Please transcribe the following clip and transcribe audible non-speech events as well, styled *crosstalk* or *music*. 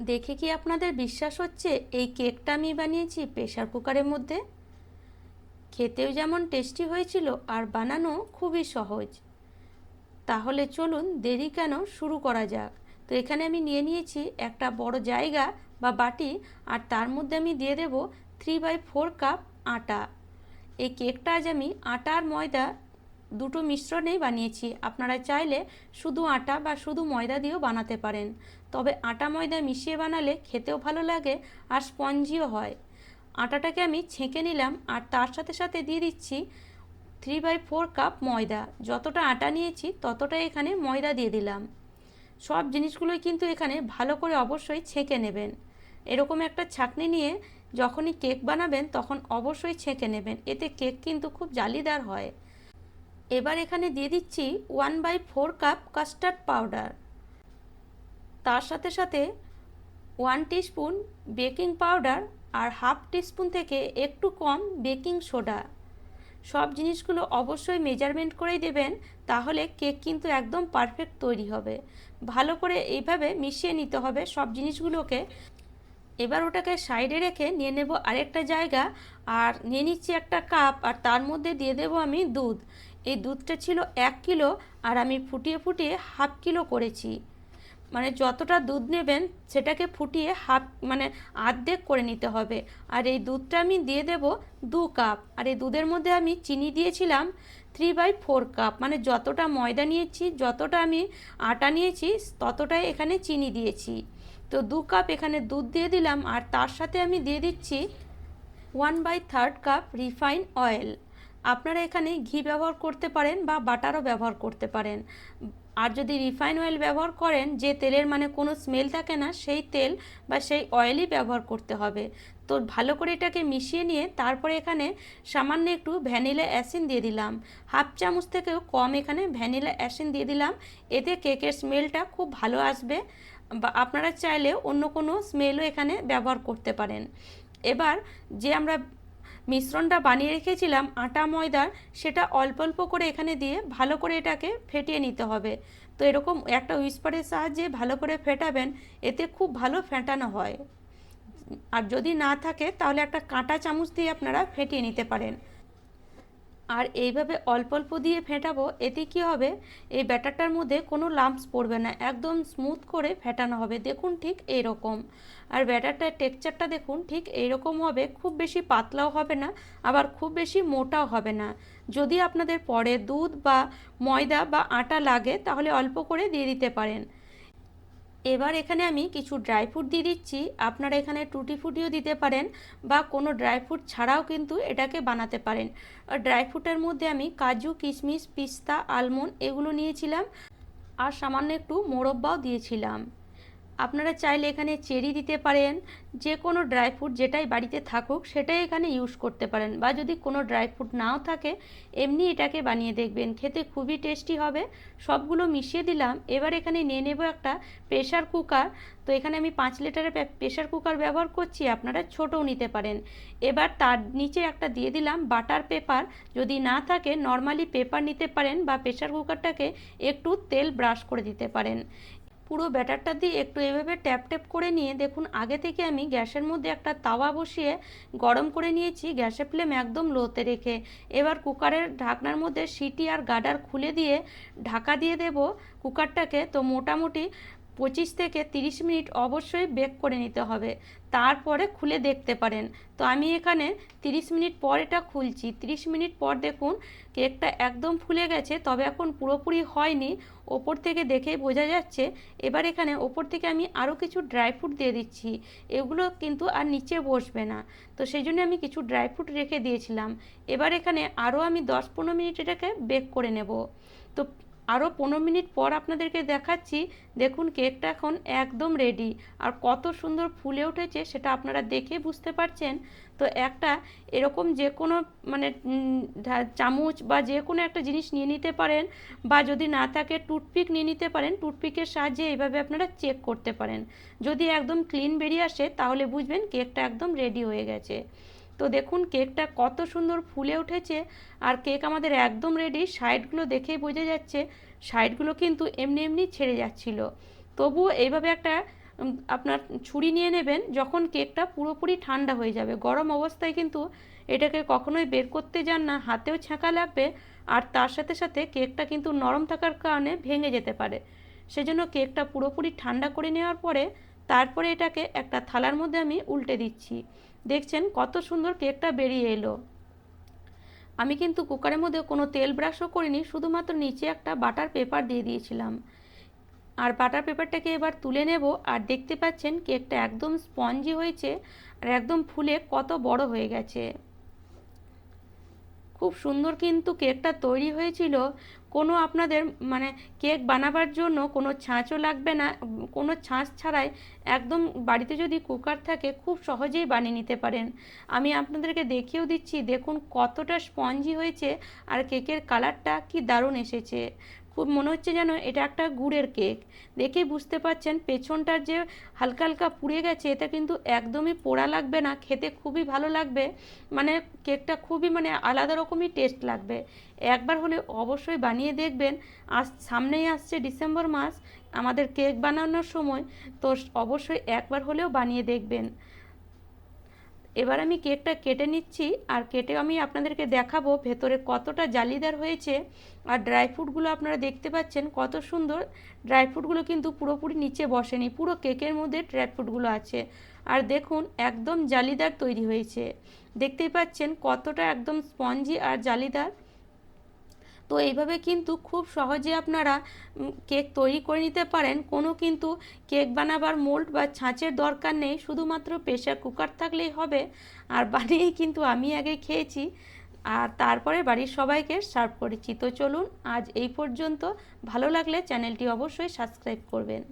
দেখে কি আপনাদের বিশ্বাস হচ্ছে এই কেকটা আমি বানিয়েছি প্রেশার কুকারের মধ্যে? খেতেও যেমন টেস্টি হয়েছিল আর বানানো খুবই সহজ। তাহলে চলুন দেরি কেন শুরু করা যাক। তো এখানে আমি নিয়ে নিয়েছি একটা বড় জায়গা বা বাটি আর তার মধ্যে আমি দিয়ে দেব থ্রি বাই ফোর কাপ আটা। এই কেকটা আজ আমি আটা আর ময়দা দুটো মিশ্রণেই বানিয়েছি। আপনারা চাইলে শুধু আটা বা শুধু ময়দা দিয়েও বানাতে পারেন। তবে আটা ময়দা মিশিয়ে বানালে খেতেও ভালো লাগে আর স্পঞ্জিও হয়। আটাটাকে আমি ছেঁকে নিলাম আর তার সাথে সাথে দিয়ে দিচ্ছি থ্রি বাই ফোর কাপ ময়দা। যতটা আটা নিয়েছি ততটা এখানে ময়দা দিয়ে দিলাম। সব জিনিসগুলোই কিন্তু এখানে ভালো করে অবশ্যই ছেঁকে নেবেন। এরকম একটা ছাঁকনি নিয়ে যখনই কেক বানাবেন তখন অবশ্যই ছেঁকে নেবেন। এতে কেক কিন্তু খুব জালিদার হয়। এবার এখানে দিয়ে দিচ্ছি one by four cup custard powder তার সাথে সাথে ওয়ান টিস্পুন বেকিং পাউডার আর হাফ টিস্পুন থেকে একটু কম বেকিং সোডা সব জিনিসগুলো অবশ্যই মেজারমেন্ট করেই দেবেন, তাহলে কেক কিন্তু একদম পারফেক্ট তৈরি হবে। ভালো করে এইভাবে মিশিয়ে নিতে হবে সব জিনিসগুলোকে। এবার ওটাকে সাইডে রেখে নিয়ে নেব আরেকটা জায়গা, আর নিয়ে নিচ্ছি একটা কাপ আর তার মধ্যে দিয়ে দেব আমি দুধ। এই দুধটা ছিল এক কিলো আর আমি ফুটিয়ে ফুটিয়ে হাফ কিলো করেছি। মানে যতটা দুধ নেবেন সেটাকে ফুটিয়ে হাফ মানে আর্ধেক করে নিতে হবে। আর এই দুধটা আমি দিয়ে দেব দু কাপ। আর এই দুধের মধ্যে আমি চিনি দিয়েছিলাম থ্রি বাই ফোর কাপ মানে যতটা ময়দা নিয়েছি, যতটা আমি আটা নিয়েছি, ততটাই এখানে চিনি দিয়েছি। তো দু কাপ এখানে দুধ দিয়ে দিলাম। আর তার সাথে আমি দিয়ে দিচ্ছি one by third cup refined oil আপনারা এখানে ঘি ব্যবহার করতে পারেন বা বাটারও ব্যবহার করতে পারেন। আর যদি রিফাইন অয়েল ব্যবহার করেন, যে তেলের মানে কোনো স্মেল থাকে না, সেই তেল বা সেই অয়েলই ব্যবহার করতে হবে। তো ভালো করে এটাকে মিশিয়ে নিয়ে তারপরে এখানে সামান্য একটু ভ্যানিলা অ্যাসিন দিয়ে দিলাম। হাফ চামচ থেকেও কম এখানে ভ্যানিলা অ্যাসিন দিয়ে দিলাম। এতে কেকের স্মেলটা খুব ভালো আসবে বা আপনারা চাইলে অন্য কোনো স্মেলও এখানে ব্যবহার করতে পারেন। এবার যে আমরা মিশ্রণটা বানিয়ে রেখেছিলাম আটা ময়দার সেটা অল্প অল্প করে এখানে দিয়ে ভালো করে এটাকে ফেটিয়ে নিতে হবে। তো এরকম একটা উইস্পারের সাহায্যে ভালো করে ফেটাবেন, এতে খুব ভালো ফেটানো হয়। আর যদি না থাকে, তাহলে একটা কাঁটা চামচ দিয়ে আপনারা ফেটিয়ে নিতে পারেন। আর এইভাবে অল্প অল্প দিয়ে ফেটাবো, এতে কি হবে? এই ব্যাটারটার মধ্যে কোনো লাম্পস পড়বে না, একদম স্মুথ করে ফেটানো হবে। দেখুন ঠিক এইরকম। আর ব্যাটারটার টেক্সচারটা দেখুন, ঠিক এইরকম হবে। খুব বেশি পাতলাও হবে না, আবার খুব বেশি মোটাও হবে না। যদি আপনাদের পরে দুধ বা ময়দা বা আটা লাগে, তাহলে অল্প করে দিয়ে দিতে পারেন। এবার এখানে আমি কিছু ড্রাই ফ্রুট দিয়ে দিচ্ছি। আপনারা এখানে টুটি ফুটিও দিতে পারেন বা কোনো ড্রাই ফ্রুট ছাড়াও কিন্তু এটাকে বানাতে পারেন। ড্রাই ফ্রুটের মধ্যে আমি কাজু, কিশমিশ, পিস্তা আলমন্ড এগুলো নিয়েছিলাম। আর সামান্য একটু মোরব্বাও দিয়েছিলাম। আপনারা চাইলে এখানে চেরি দিতে পারেন, যে কোনো ড্রাই ফ্রুট যেটাই বাড়িতে থাকুক সেটাই এখানে ইউজ করতে পারেন বা যদি কোনো ড্রাই ফ্রুট নাও থাকে এমনি এটাকে বানিয়ে দেখবেন, খেতে খুবই টেস্টি হবে। সবগুলো মিশিয়ে দিলাম, এবার এখানে নিয়ে নেব একটা প্রেশার কুকার। তো এখানে আমি পাঁচ লিটারের প্রেশার কুকার ব্যবহার করছি, আপনারা ছোটও নিতে পারেন। এবার তার নিচে একটা দিয়ে দিলাম বাটার পেপার, যদি না থাকে নর্মালি পেপার নিতে পারেন বা প্রেশার কুকারটাকে একটু তেল ব্রাশ করে দিতে পারেন। পুরো ব্যাটারটা দিয়ে একটু এভাবে ট্যাপ ট্যাপ করে নিয়ে, দেখুন আগে থেকে আমি গ্যাসের মধ্যে একটা তাওয়া বসিয়ে গরম করে নিয়েছি, গ্যাসের ফ্লেম একদম লোতে রেখে। এবার কুকারের ঢাকনার মধ্যে সিটি আর গাডার খুলে দিয়ে ঢাকা দিয়ে দেব কুকারটাকে। তো মোটামুটি পঁচিশ থেকে তিরিশ মিনিট অবশ্যই বেক করে নিতে হবে। তারপরে খুলে দেখতে পারেন। তো আমি এখানে তিরিশ মিনিট পর এটা খুলছি। তিরিশ মিনিট পর দেখুন কেকটা একদম ফুলে গেছে, তবে এখন পুরোপুরি হয়নি। ওপর থেকে দেখেই বোঝা যাচ্ছে। এবার এখানে ওপর থেকে আমি আরও কিছু ড্রাই ফ্রুট দিয়ে দিচ্ছি। এগুলো কিন্তু আর নিচে বসবে না। তো সেই জন্য আমি কিছু ড্রাই ফ্রুট রেখে দিয়েছিলাম। এবার এখানে আরও আমি দশ পনেরো মিনিট এটাকে বেক করে নেব। তো আরও পনেরো মিনিট পর আপনাদেরকে দেখাচ্ছি, দেখুন কেকটা এখন একদম রেডি আর কত সুন্দর ফুলে উঠেছে সেটা আপনারা দেখে বুঝতে পারছেন। তো একটা এরকম যে কোনো মানে চামচ বা যে কোনো একটা জিনিস নিয়ে নিতে পারেন, বা যদি না থাকে টুথপিক নিয়ে নিতে পারেন, টুথপিকের সাহায্যে এইভাবে আপনারা চেক করতে পারেন। যদি একদম ক্লিন বেরিয়ে আসে, তাহলে বুঝবেন কেকটা একদম রেডি হয়ে গেছে। তো দেখুন কেকটা কত সুন্দর ফুলে উঠেছে আর কেক আমাদের একদম রেডি সাইডগুলো দেখেই বোঝা যাচ্ছে সাইডগুলো কিন্তু এমনি এমনি ছেড়ে যাচ্ছিল। তবুও এইভাবে একটা আপনার ছুরি নিয়ে নেবেন, যখন কেকটা পুরোপুরি ঠান্ডা হয়ে যাবে। গরম অবস্থায় কিন্তু এটাকে কখনোই বের করতে যান না, হাতেও ছ্যাঁকা লাগবে আর তার সাথে সাথে কেকটা কিন্তু নরম থাকার কারণে ভেঙে যেতে পারে। সেজন্য কেকটা পুরোপুরি ঠান্ডা করে নেওয়ার পরে তারপরে এটাকে একটা থালার মধ্যে আমি উল্টে দিচ্ছি। দেখছেন কত সুন্দর কেকটা বেরিয়ে এলো। আমি কিন্তু কুকারের মধ্যে কোনো তেল ব্রাশও করিনি, শুধুমাত্র নিচে একটা বাটার পেপার দিয়ে দিয়েছিলাম। আর বাটার পেপারটাকে এবার তুলে নেব আর দেখতে পাচ্ছেন কেকটা একদম স্পঞ্জি হয়েছে আর একদম ফুলে কত বড় হয়ে গেছে। খুব সুন্দর কিন্তু কেকটা তৈরি হয়েছিল। কোনো আপনাদের মানে কেক বানাবার জন্য কোনো ছাঁচও লাগবে না, কোনো ছাঁচ ছাড়াই একদম বাড়িতে যদি কুকার থাকে খুব সহজেই বানিয়ে নিতে পারেন। আমি আপনাদেরকে দেখিয়েও দিচ্ছি, দেখুন কতটা স্পঞ্জি হয়েছে আর কেকের কালারটা কি দারুণ এসেছে। খুব মনে হচ্ছে যেন এটা একটা গুড়ের কেক। দেখেই বুঝতে পারছেন পেছনটার যে হালকা হালকা পুড়ে গেছে, এটা কিন্তু একদমই পোড়া লাগবে না, খেতে খুবই ভালো লাগবে। মানে কেকটা খুবই মানে আলাদা রকমই টেস্ট লাগবে। একবার হলে অবশ্যই বানিয়ে দেখবেন। আজ সামনেই আসছে ডিসেম্বর মাস, আমাদের কেক বানানোর সময়, তো অবশ্যই একবার হলেও বানিয়ে দেখবেন। এবার আমি কেকটা কেটে নিচ্ছি আর কেটে আমি আপনাদেরকে দেখাবো ভেতরে কতটা জালিদার হয়েছে আর ড্রাই ফ্রুটগুলো আপনারা দেখতে পাচ্ছেন কত সুন্দর। ড্রাই ফ্রুটগুলো কিন্তু পুরোপুরি নিচে বসেনি, পুরো কেকের মধ্যে ড্রাই ফ্রুটগুলো আছে। আর দেখুন, একদম জালিদার তৈরি হয়েছে। দেখতেই পাচ্ছেন কতটা একদম স্পঞ্জি আর জালিদার। তো এইভাবে কিন্তু খুব সহজে আপনারা কেক তৈরি করে নিতে পারেন। কোনো কিন্তু কেক বানাবার মোল্ড বা ছাঁচের দরকার নেই, শুধুমাত্র প্রেশার কুকার থাকলেই হবে। আর *laughs* বানিয়েই কিন্তু আমি আগে খেয়েছি। আর তারপরে বাড়ির সবাইকে সার্ভ করেছি। তো চলুন, আজ এই পর্যন্ত। ভালো লাগলে চ্যানেলটি অবশ্যই সাবস্ক্রাইব করবেন।